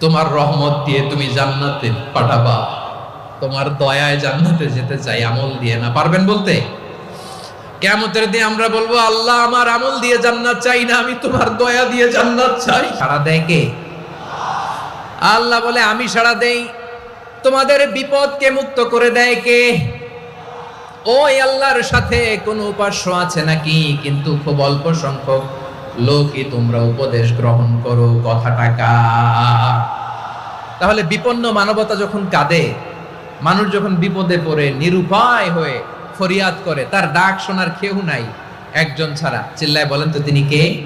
তোমার রহমত দিয়ে তুমি জান্নাতে পাঠাবা। তোমার দয়ায় জান্নাতে যেতে চাই, আমল দিয়ে না। পারবেন বলতে? কেমতের দিয়ে আমরা বলব, আল্লাহ আমার আমল দিয়ে জান্নাত চাই না, আমি তোমার দয়া দিয়ে জান্নাত চাই। সারা দেয় কে? আল্লাহ বলে, আমি সারা দেই। তোমাদের বিপদকে মুক্ত করে দেয় কে? ওই আল্লাহর সাথে কোনো উপাস্য আছে নাকি? কিন্তু খুব অল্প সংখ্যক। লোকই তোমরা উপদেশ গ্রহণ করো, কথাটা তাহলে বিপন্ন মানবতা যখন কাঁদে, মানুষ যখন বিপদে পড়ে, নিরুপায় হয়ে ফরিয়াদ করে, তার ডাক শোনার কেউ নাই, একজন ছাড়া। চিল্লায় বলেন তো তিনি কে?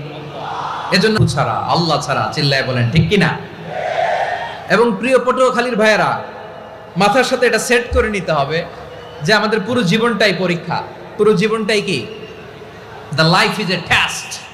এজন্য ছাড়া, আল্লাহ ছাড়া, চিল্লায় বলেন, ঠিক কিনা? এবং প্রিয় পটুয়াখালীর ভাইয়েরা, মাথার সাথে এটা সেট করে নিতে হবে যে আমাদের পুরো জীবনটাই পরীক্ষা। পুরো জীবনটাই কি? The life is a test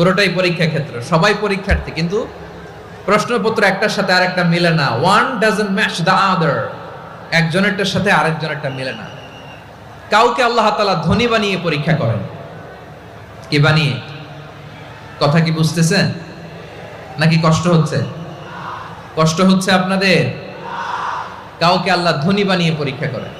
পুরোটাই পরীক্ষা ক্ষেত্র, সবাই পরীক্ষার্থী, কিন্তু প্রশ্নপত্র একটার সাথে আরেকটা মিলে না। One doesn't match the other একজনেরটার সাথে আরেকজনেরটা মিলে না। কাউকে আল্লাহ তাআলা ধনী বানিয়ে পরীক্ষা করেন। কি বানিয়ে? কথা কি বুঝতেছেন নাকি কষ্ট হচ্ছে? কষ্ট হচ্ছে আপনাদের? কাউকে আল্লাহ ধনী বানিয়ে পরীক্ষা করেন।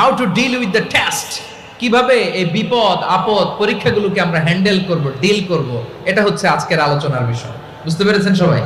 How to deal with the test কীভাবে এই বিপদ, আপদ পরীক্ষাগুলোকে আমরা হ্যান্ডেল করব ডিল করব, এটা হচ্ছে আজকের আলোচনার বিষয়। বুঝতে পেরেছেন সবাই?